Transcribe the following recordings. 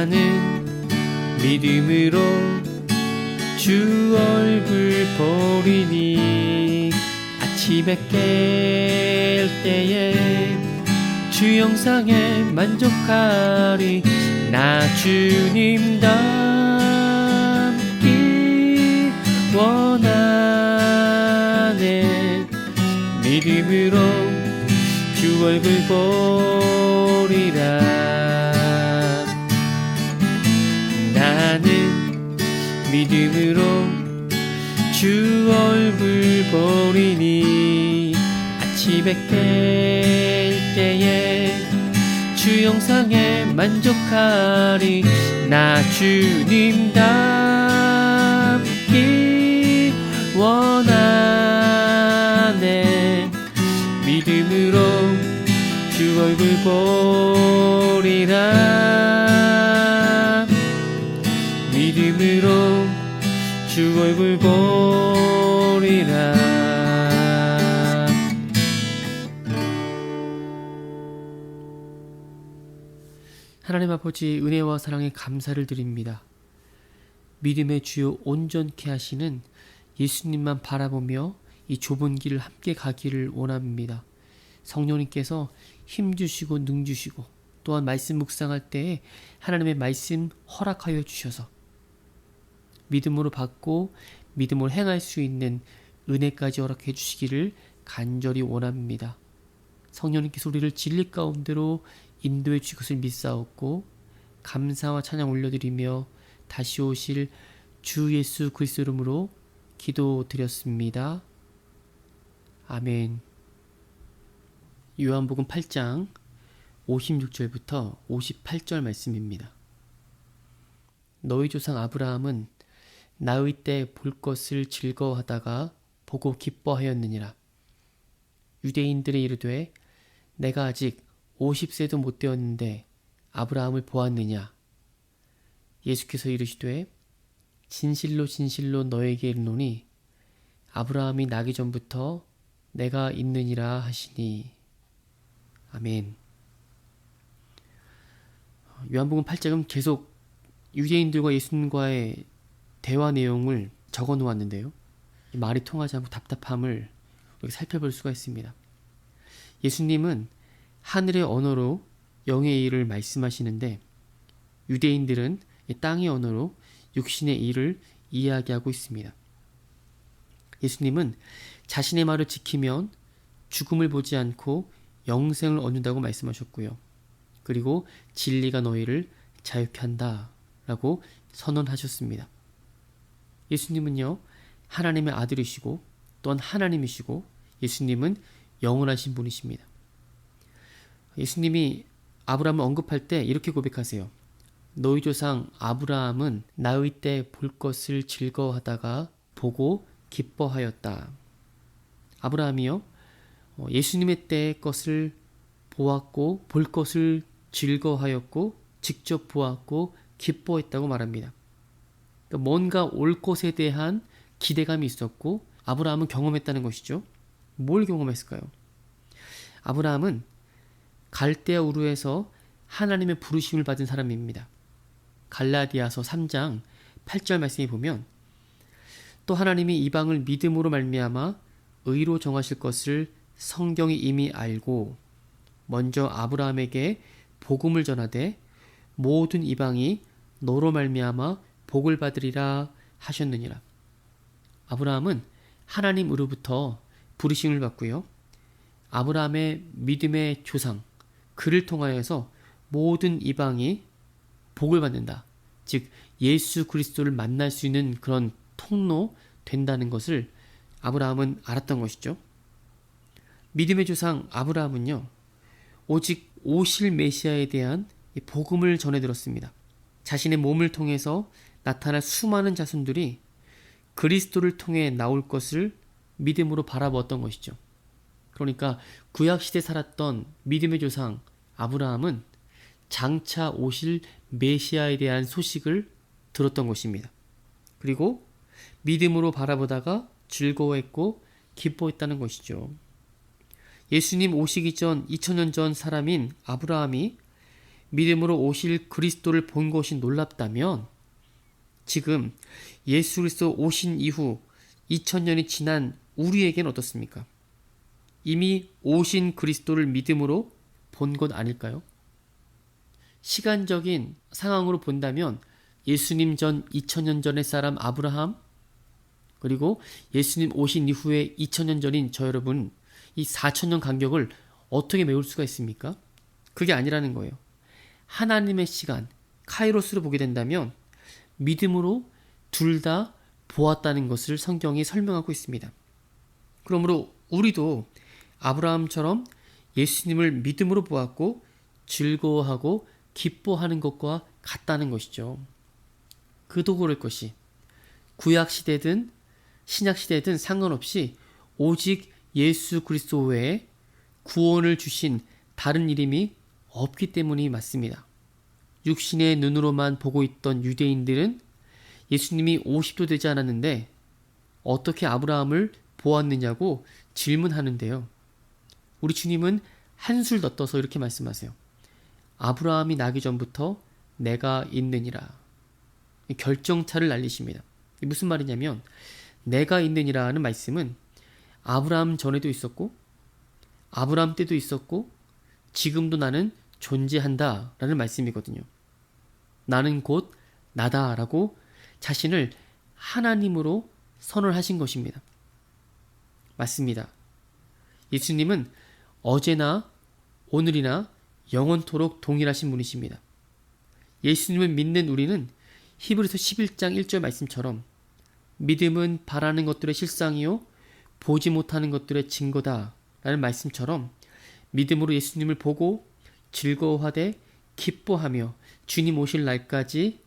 나는 믿음으로 주 얼굴 보리니 아침에 깰 때에 주 영상에 만족하리. 나 주님 닮기 원하네. 믿음으로 주 얼굴 보리라 믿음으로 주 얼굴 보리니 아침에 깰 때에 주 영상에 만족하리. 나 주님 닮기 원하네. 믿음으로 주 얼굴 보리라. 믿음으로 주 얼굴 보리라 하나님 아버지 은혜와 사랑에 감사를 드립니다. 믿음의 주요 온전케 하시는 예수님만 바라보며 이 좁은 길을 함께 가기를 원합니다. 성령님께서 힘 주시고 능 주시고 또한 말씀 묵상할 때에 하나님의 말씀 허락하여 주셔서 믿음으로 받고 믿음으로 행할 수 있는 은혜까지 허락해 주시기를 간절히 원합니다. 성령님께서 우리를 진리 가운데로 인도해 주실 것을 믿사옵고 감사와 찬양 올려드리며 다시 오실 주 예수 그리스도 이름으로 기도드렸습니다. 아멘. 요한복음 8장 56절부터 58절 말씀입니다. 너희 조상 아브라함은 나의 때 볼 것을 즐거워하다가 보고 기뻐하였느니라. 유대인들이 이르되 내가 아직 50세도 못 되었는데 아브라함을 보았느냐? 예수께서 이르시되 진실로 진실로 너에게 이르노니 아브라함이 나기 전부터 내가 있느니라 하시니 아멘. 요한복음 8장은 계속 유대인들과 예수님과의 대화 내용을 적어 놓았는데요. 말이 통하지 않고 답답함을 우리가 살펴볼 수가 있습니다. 예수님은 하늘의 언어로 영의 일을 말씀하시는데 유대인들은 땅의 언어로 육신의 일을 이야기하고 있습니다. 예수님은 자신의 말을 지키면 죽음을 보지 않고 영생을 얻는다고 말씀하셨고요. 그리고 진리가 너희를 자유케 한다 라고 선언하셨습니다. 예수님은요, 하나님의 아들이시고 또한 하나님이시고 예수님은 영원하신 분이십니다. 예수님이 아브라함을 언급할 때 이렇게 고백하세요. 너희 조상 아브라함은 나의 때 볼 것을 즐거워하다가 보고 기뻐하였다. 아브라함이요. 어, 예수님의 때의 것을 보았고 볼 것을 즐거워하였고 직접 보았고 기뻐했다고 말합니다. 그러니까 뭔가 올 것에 대한 기대감이 있었고 아브라함은 경험했다는 것이죠. 뭘 경험했을까요? 아브라함은 갈대아 우르에서 하나님의 부르심을 받은 사람입니다. 갈라디아서 3장 8절 말씀에 보면 또 하나님이 이방을 믿음으로 말미암아 의로 정하실 것을 성경이 이미 알고 먼저 아브라함에게 복음을 전하되 모든 이방이 너로 말미암아 복을 받으리라 하셨느니라. 아브라함은 하나님으로부터 부르심을 받고요. 아브라함의 믿음의 조상 그를 통하여서 모든 이방이 복을 받는다. 즉 예수 그리스도를 만날 수 있는 그런 통로 된다는 것을 아브라함은 알았던 것이죠. 믿음의 조상 아브라함은요. 오직 오실 메시아에 대한 복음을 전해 들었습니다. 자신의 몸을 통해서 나타날 수많은 자손들이 그리스도를 통해 나올 것을 믿음으로 바라보았던 것이죠. 그러니까 구약 시대 살았던 믿음의 조상 아브라함은 장차 오실 메시아에 대한 소식을 들었던 것입니다. 그리고 믿음으로 바라보다가 즐거워했고 기뻐했다는 것이죠. 예수님 오시기 전 2000년 전 사람인 아브라함이 믿음으로 오실 그리스도를 본 것이 놀랍다면 지금 예수 그리스도 오신 이후 2000년이 지난 우리에겐 어떻습니까? 이미 오신 그리스도를 믿음으로 본 것 아닐까요? 시간적인 상황으로 본다면 예수님 전 2000년 전의 사람 아브라함 그리고 예수님 오신 이후에 2000년 전인 저 여러분 이 4000년 간격을 어떻게 메울 수가 있습니까? 그게 아니라는 거예요. 하나님의 시간 카이로스로 보게 된다면 믿음으로 둘 다 보았다는 것을 성경이 설명하고 있습니다. 그러므로 우리도 아브라함처럼 예수님을 믿음으로 보았고 즐거워하고 기뻐하는 것과 같다는 것이죠. 그도 그럴 것이 구약 시대든 신약 시대든 상관없이 오직 예수 그리스도 외에 구원을 주신 다른 이름이 없기 때문이 맞습니다. 육신의 눈으로만 보고 있던 유대인들은 예수님이 50도 되지 않았는데 어떻게 아브라함을 보았느냐고 질문하는데요. 우리 주님은 한술 더 떠서 이렇게 말씀하세요. 아브라함이 나기 전부터 내가 있느니라. 결정차를 날리십니다. 무슨 말이냐면 내가 있느니라는 말씀은 아브라함 전에도 있었고 아브라함 때도 있었고 지금도 나는 존재한다 라는 말씀이거든요. 나는 곧 나다 라고 자신을 하나님으로 선을 하신 것입니다. 맞습니다. 예수님은 어제나 오늘이나 영원토록 동일하신 분이십니다. 예수님을 믿는 우리는 히브리서 11장 1절 말씀처럼 믿음은 바라는 것들의 실상이요 보지 못하는 것들의 증거다 라는 말씀처럼 믿음으로 예수님을 보고 즐거워하되 기뻐하며 주님 오실 날까지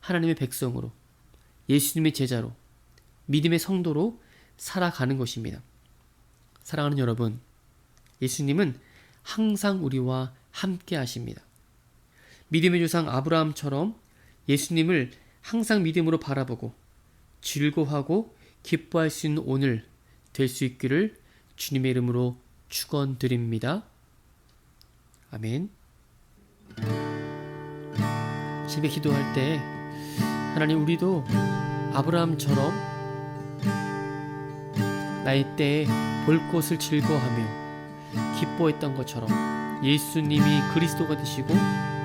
하나님의 백성으로 예수님의 제자로 믿음의 성도로 살아가는 것입니다. 사랑하는 여러분, 예수님은 항상 우리와 함께 하십니다. 믿음의 조상 아브라함처럼 예수님을 항상 믿음으로 바라보고 즐거워하고 기뻐할 수 있는 오늘 될 수 있기를 주님의 이름으로 축원드립니다. 아멘. 집에 기도할 때 하나님 우리도 아브라함처럼 나의 때에 볼 것을 즐거워하며 기뻐했던 것처럼 예수님이 그리스도가 되시고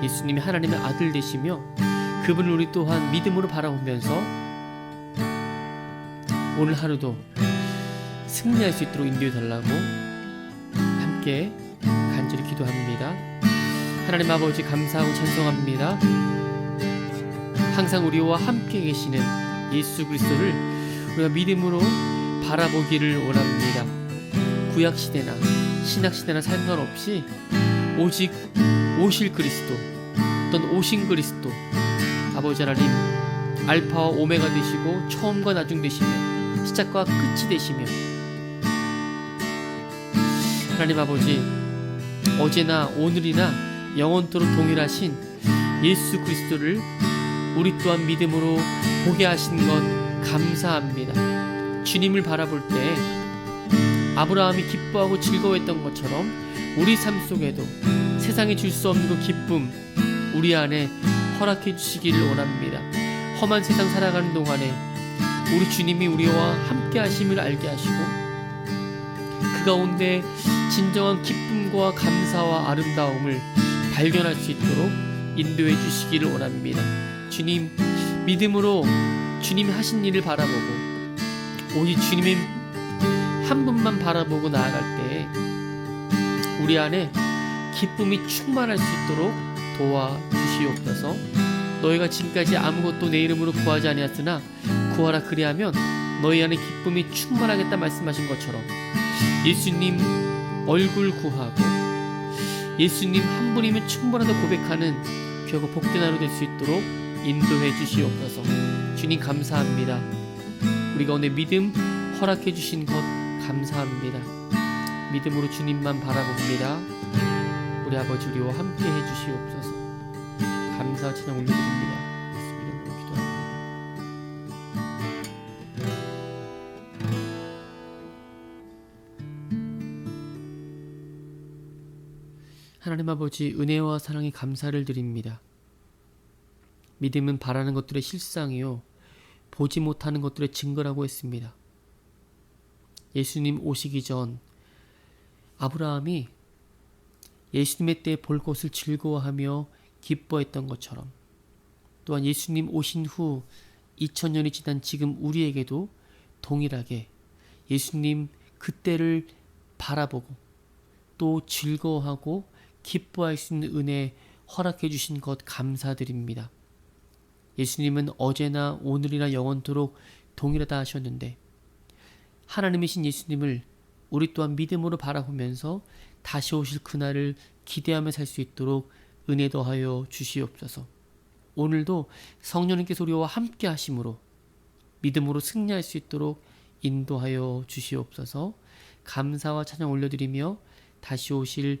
예수님이 하나님의 아들 되시며 그분을 우리 또한 믿음으로 바라보면서 오늘 하루도 승리할 수 있도록 인도해 달라고 함께 기도합니다. 하나님 아버지 감사하고 찬송합니다. 항상 우리와 함께 계시는 예수 그리스도를 우리가 믿음으로 바라보기를 원합니다. 구약 시대나 신약 시대나 상관없이 오직 오실 그리스도 어떤 오신 그리스도 아버지 하나님 알파와 오메가 되시고 처음과 나중 되시며 시작과 끝이 되시며 하나님 아버지 어제나 오늘이나 영원토록 동일하신 예수 그리스도를 우리 또한 믿음으로 보게 하신 것 감사합니다. 주님을 바라볼 때 아브라함이 기뻐하고 즐거워했던 것처럼 우리 삶 속에도 세상에 줄수 없는 그 기쁨 우리 안에 허락해 주시기를 원합니다. 험한 세상 살아가는 동안에 우리 주님이 우리와 함께 하심을 알게 하시고 그 가운데 진정한 기쁨과 감사와 아름다움을 발견할 수 있도록 인도해 주시기를 원합니다. 주님 믿음으로 주님이 하신 일을 바라보고 오직 주님의 한 분만 바라보고 나아갈 때 우리 안에 기쁨이 충만할 수 있도록 도와주시옵소서. 너희가 지금까지 아무것도 내 이름으로 구하지 아니하였으나 구하라 그리하면 너희 안에 기쁨이 충만하겠다 말씀하신 것처럼 예수님 얼굴 구하고 예수님 한 분이면 충분하다 고백하는 결국 복된 하루 될 수 있도록 인도해 주시옵소서. 주님 감사합니다. 우리가 오늘 믿음 허락해 주신 것 감사합니다. 믿음으로 주님만 바라봅니다. 우리 아버지 우리와 함께 해 주시옵소서. 감사 찬양 올려드립니다. 하나님 아버지 은혜와 사랑에 감사를 드립니다. 믿음은 바라는 것들의 실상이요 보지 못하는 것들의 증거라고 했습니다. 예수님 오시기 전 아브라함이 예수님의 때볼 것을 즐거워하며 기뻐했던 것처럼 또한 예수님 오신 후 2000년이 지난 지금 우리에게도 동일하게 예수님 그때를 바라보고 또 즐거워하고 기뻐할 수 있는 은혜 허락해 주신 것 감사드립니다. 예수님은 어제나 오늘이나 영원토록 동일하다 하셨는데 하나님이신 예수님을 우리 또한 믿음으로 바라보면서 다시 오실 그날을 기대하며 살 수 있도록 은혜 더하여 주시옵소서. 오늘도 성령님께서 우리와 함께 하심으로 믿음으로 승리할 수 있도록 인도하여 주시옵소서. 감사와 찬양 올려드리며 다시 오실